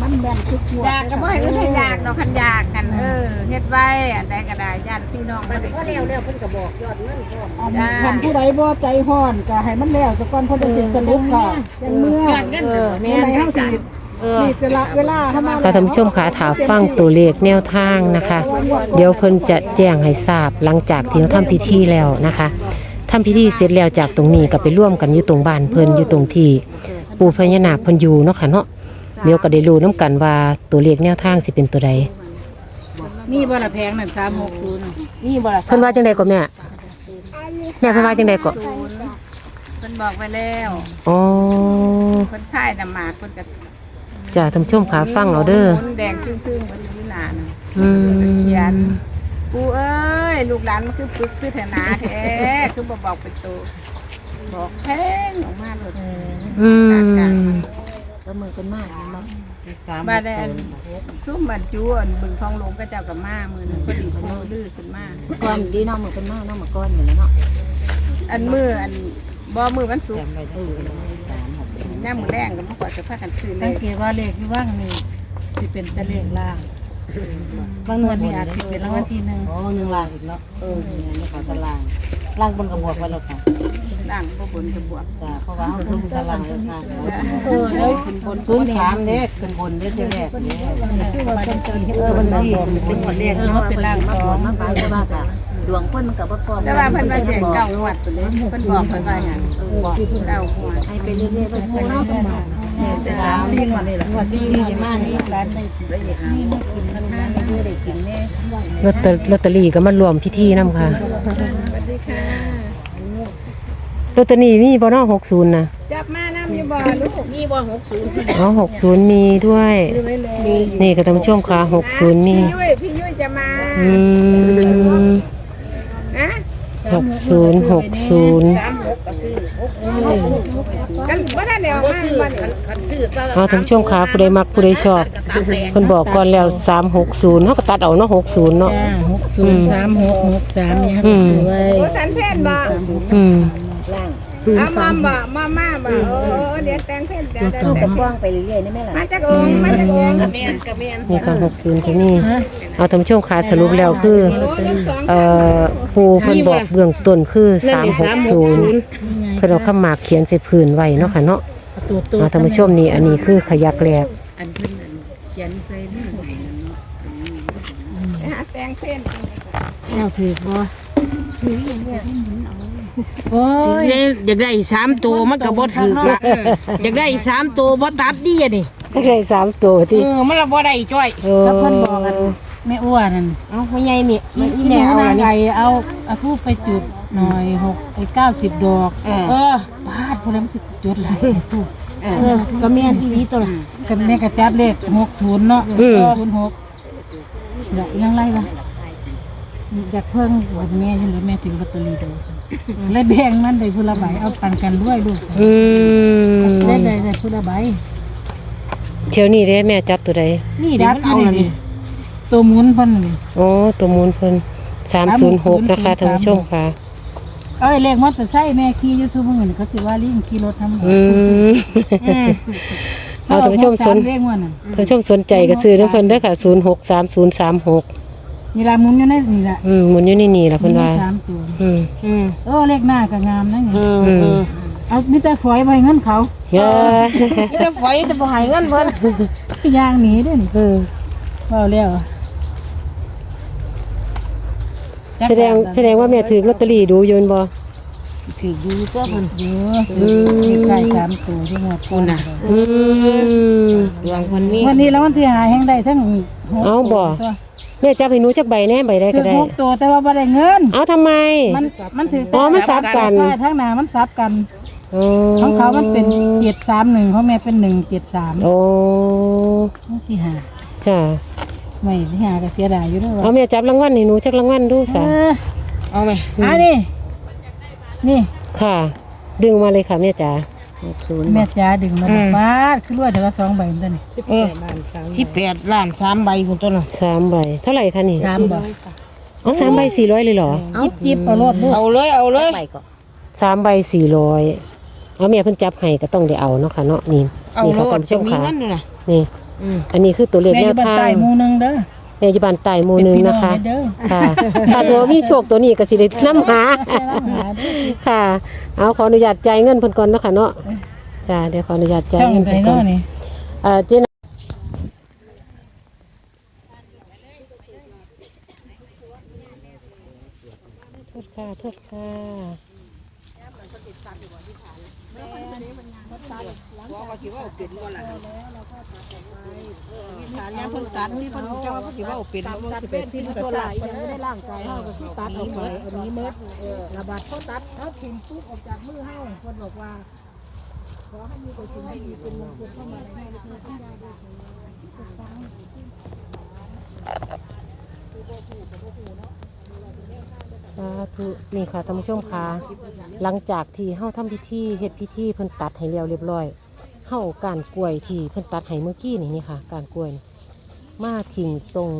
มันแม่นทุกหัวอยากก็บ่ให้เอื้ออยากดอกคันอยากกันเออเฮ็ดไว้อันใดก็ได้ญาติพี่น้องบ่ได้ก็แล้วแล้วเพิ่นก็บอกยอดเงินก่อนอันนี้คันผู้ใดบ่ใจฮ้อนก็ให้มันแล้วซะก่อนเพิ่นจะสิสรุปก็จังเมื่อเออแม่แม่นเฮาสิเออนี่สิละเวลาเฮามาค่ะท่านผู้ชมค่ะถาฟังตัวเลขแนวทางนะคะ เดี๋ยวเพิ่นจะแจ้งให้ทราบหลังจากที่เขาทำพิธีแล้วนะคะทำพิธีเสร็จแล้วจากตรงนี้ก็ไปร่วมกันอยู่ตรงบ้านเพิ่นอยู่ตรงที่ปู่พญานาคเพิ่นอยู่เนาะค่ะเนาะ เดี๋ยวก็ได้รู้น้กันว่าตัวเลขแนวทางสิเป็นตัวใดนี่บ่ละแพงนั่น360นี่บ่ละเพิ่นว่าจังไดก็แม่แม่เพิ่นว่าจังไดก็เพิ่นบอกไว้แล้วอ๋อเพิ่นค่ายน้ำหมากเพิ่นก็จ้าท่านผู้ชมค่ะฟังเอาเด้อแดงครึ่งๆเพิ่นอยู่หน้าน่ะอืมเขียนกูเอ้ยลูกหลานมันคือปึกคือเถนาแท้คือบอกบอกเป็นตัวบอกแพงออกมาเลยอืม ก็มือเป็นมากเนาะบ้านได้อันซุ้มบันจูอันบึงทองหลวงก็เจ้ากับมามือนึงก็ดีพอลื้อขึ้นมาก้อนดีเนาะมือเป็นมากเนาะมาก้อนอยู่แล้วเนาะอันมืออันบ่มือมันสุกเออสามหน้ามือแรงกับมือกว่าจะพากันคืนเลยสังเกตว่าเลขที่ว่างนี่ที่เป็นตะเลขล่าง บางงวดนี่อาจสิเป็นรางวัลที่หนึ่งโอ้หนึ่งล่างอีกเนาะเออนี่เขาตารางล่างบนกระบวกไว้แล้วค่ะด่างบ่บนจะบวกจ้ะเพราะว่าเขาทุ่มตารางเลยค่ะเออแล้วขึ้นบนศูนย์สามเด้ขึ้นบนเด้เด้แรกเด้เออมันดีเป็นคนเรียกเนาะเป็นล่างสองมาไปก็ว่าค่ะดวงคนมันกับบ่ก่อนแต่ว่าเพิ่นว่าเสียงเก้าหวดไปเลยเพิ่นบอกเพิ่นว่าหยังเก้าหวดให้ไปเรื่อยๆไปพูดเนาะ แต่สามสี่วันนี่แหละวันที่สี่จะมานี่ร้านได้ได้เด็กนี่กินมันห้าไม่ได้ได้กินแน่ลอตเตอลอตเตอรี่ก็มารวมพิธีนํค่ะสวัสดีค่ะลอตเตอรี่มีบ่เนาะ60น่ะจับมาน้ำอยู่บ่ลูกมีบ่หกศูนย์อ๋อ60มีด้วยนี่ก็ท่านผู้ชมค่ะ60มีพี่ยุ้ยพี่ยุ้ยจะมาอืมนะหกศูนย์หกศูนย์กันว่าถ้าเดี๋ยวมาบ่นี่เอาท่านผู้ชมค่ะผู้ใดมักผู้ใดชอบเพิ่นบอกก่อนแล้วสามหกศูนย์เขาก็ตัดเอาเนาะหกศูนย์เนาะ จ้าหกศูนย์สามหกหกสามเนี่ยครับอืมไว้โอ้สันเพนบ่อืมศูนเอาย์มาสามบ่มาม่าบ่โอ้เดี๋ยวแต่งเพนเดี๋ยวเดี๋ยวแต่กว้างไปเรื่อยๆนี่แม่ล่ะมาจากองค์มาจากองค์นี่ก็หกศูนย์ที่นี่เอาท่านผู้ชมค่ะสรุปแล้วคือ โอ้ทั้งสองเอ่อผู้เพิ่นบอกเบื้องต้นคือสามหกศูนย์ เพิ่นเอาข้ามหมากเขียนใส่พื้นไว้เนาะค่ะเนาะตัวตัวเอาท่านผู้ชมนี่อันนี้คือขยักแรกอันเพิ่นนั่นเขียนใส่นี่ไปหาแต่งเพนแนวถือบ่โอ้ยอยากได้สามตัวมันก็บ่ถือละอยากได้สามตัวบ่ตัดดีอะนี่ได้สามตัวเอที่อมันละบ่ได้จ้อยโอ้ถ้าเพิ่นบอกกันแม่อ้วนนั่นเอาไม่ใหญ่นี่อีอีแม่แม่เอาเอาอะอันไรนี้เอาเอาทูบไปจุด หน่อยหกไอ้เก้าสิบดอกเออบาดพอแล้วมันสิจุดหลายทูบเออก็แม่นอีหลีตัวละกันแม่กระจับเลขหกศูนย์เนาะศูนย์หกเสียยังไรวะอยากเพิ่งวันแม่ยังหรือแม่ถึงลอตเตอรี่ดูเลยแบ่งมันได้ผู้ละใบเอาปันกันด้วยลูกอืมได้ได้ได้ผู้ละใบเที่ยวนี้เด้แม่จับตัวใดนี่ดับเอาเลยตัวหมุนเพิ่นนี่โอ้ตัวมูลเพิ่นสามศูนย์หกนะคะท่านผู้ชมค่ะ เอ้ยเลขมอเตอร์ไซค์แม่ขี่อยู่ซุมื้อนี้เขาสิว่าลิงขี่รถทำอืมเอาท่านผู้ชมสนเลขมันน่ะท่านผู้ชมสนใจก็ซื้อน้ำเพิ่นเด้อค่ะศูนย์หกสามศูนย์สามหกมีลาหมุนอยู่ในนี่แหละอืมหมุนอยู่นี่นี่ล่ะเพิ่นว่ามีสามตัวอืมอืมเออเลขหน้าก็งามนะนี่อืมอืมอืมเอามีแต่ฝอยไว้เงินเขาเยอะจะฝอยจะบ่ให้เงินเพิ่นย่างหนีเด้อนี่อืมเว้าแล้ว แสดงแสดงว่าแม่ถือลอตเตอรี่ดูอยืนบ่ถือดูตัวเพิ่นอยู่ใกล้สามตัวที่หมดคุณน่ะอืมดวงเพิ่นมีวันนี้แล้ววันที่หาแห่งได้ทั้งหกเอาบ่ตัวแม่จับให้หนูจักใบแน่ใบได้ถืก็อได้หกตัวแต่ว่าบ่ได้เงิน เอาทำไม มันมันถืออ๋อมันซับกันใช่ทั้งหน้ามันซับกันอ๋อของเขามันเป็นเจ็ดสามหนึ่งของแม่เป็นหนึ่งเจ็ดสามโอ้ที่หาจ้า ไม่ที่หาก็เสียดายอยู่ด้วยเอาว่าแม่จับรางวัลให้หนูจักรางวัลดูเอซะอเอาไหมอะนี่นี่ค่ะ ดึงมาเลยค่ะแม่จ๋าศูนย์แม่จ๋าดึงมาดอกบาทคือรวยเถอะสองใบตัวนี้เออสิบแปดล้านสามใบคุณต้นน่ะสามใบเท่าไหร่คะนี่สามใบอ๋อสามใบสี่ร้อยเลยเหรอจิบจิบเอารถลูกเอาเลยเอาเลยสามใบสี่ร้อยเอาแม่เพิ่นจับให้ก็ต้องได้เอาเนาะค่ะเนาะนี่เอานี่โลค่ะท่าดนผู้ชจะมมีค่ะเงินอยู่น่ะนี่ อืมอันนี้คือตัวเลขแม่อแนวยู่บ้านทางใต้หมู่หนึงเด้อ แม่อยู่บ้านใต้หมู่หนึงนะคะเป็พี่องเด้อ ค่ะถ้าสมมติว่ามีโชคตัวนี้ก็สิได้นำหาแม่น้ำหาเด้อค่ะ เอาขออนุญาตจ่ายเงินเพิ่นก่อนเนาะค่ะเนาะจ้าเดี๋ยวขออนุญาตจ่ายช่องเงินไหนเพิ่นก่อเนาะนนี่ เอ่อเจนโทษค่ะโทษค่ะ ฐานเนี่ยเพิ่นตัดที่เพิ่นเจ้าก็สิว่าเอาเป็นบ่สิเป็นสิ้นตัวหลายยังไม่ได้ร่างกายเฮาก็สิตัดออกไปอันนี้เมิดระบาดเขาตัดเขาถิ่มปุ๊บออกจากมือเฮาเพิ่นบอกว่าขอให้มีแต่สิ่งที่ดีเป็นมงคลเข้ามาในชีวิตของเราด้วย สาธุนี่ค่ะท่านผู้ชมค่ะหลังจากที่เฮาทำพิธีเฮ็ดพิธีเพิ่นตัดให้แล้วเรียบร้อยเฮาเอาการกล้วยที่เพิ่นตัดให้เมื่อกี้นี่นี่ค่ะ การกล้วยนี่มาทิ้งตรง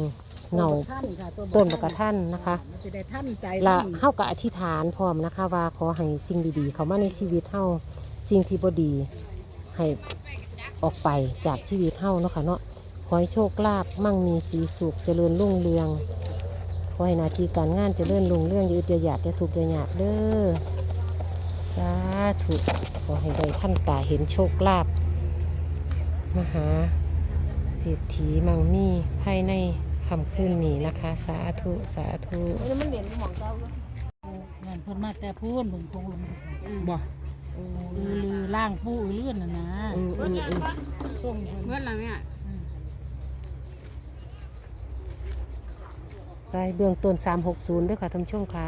เงาท่านค่ะตัวต้นบักกะท่านนะคะสิได้ท่านใจและเฮาก็อธิษฐานพร้อมนะคะ ว่าขอให้สิ่งดีๆ เข้ามาในชีวิตเฮาสิ่งที่บ่ดีให้ออกไปจากชีวิตเฮาเนาะค่ะเนาะขอให้โชคลาภมั่งมีสีสุขเจริญรุ่งเรือง ขอให้หนาทีการงานเจริญรุ่งเรืองอย่าอึดอย่าอยากอย่าทุกข์อย่าอยากเด้อสาธุขอให้ได้ท่านตาเห็นโชคลาภมหาเศรษฐีมั่งมีภายในคำคืนนี้นะคะ สาธุสาธุมันเด่นหมองเก่าเงินเพิ่นมาแต่พูนเพิ่นคงบ่อือลือล่างผู้อือลื่นน่ะนะอืมอืมอืมช่วงนี้เมื่อไรแม่ไปเบื้องต้น 360ด้วยค่ะท่านผู้ชมค่ะ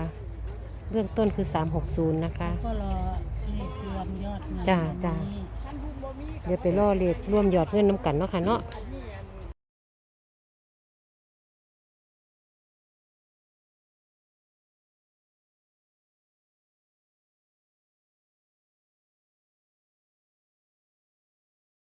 เบื้องต้นคือ 360 นะคะ ก็รอเลขรวมยอดเงินจ้าจ้า วันนี้ เดี๋ยวไปล่อเลขร่วมยอดเงินน้ำกันเนาะค่ะเนาะค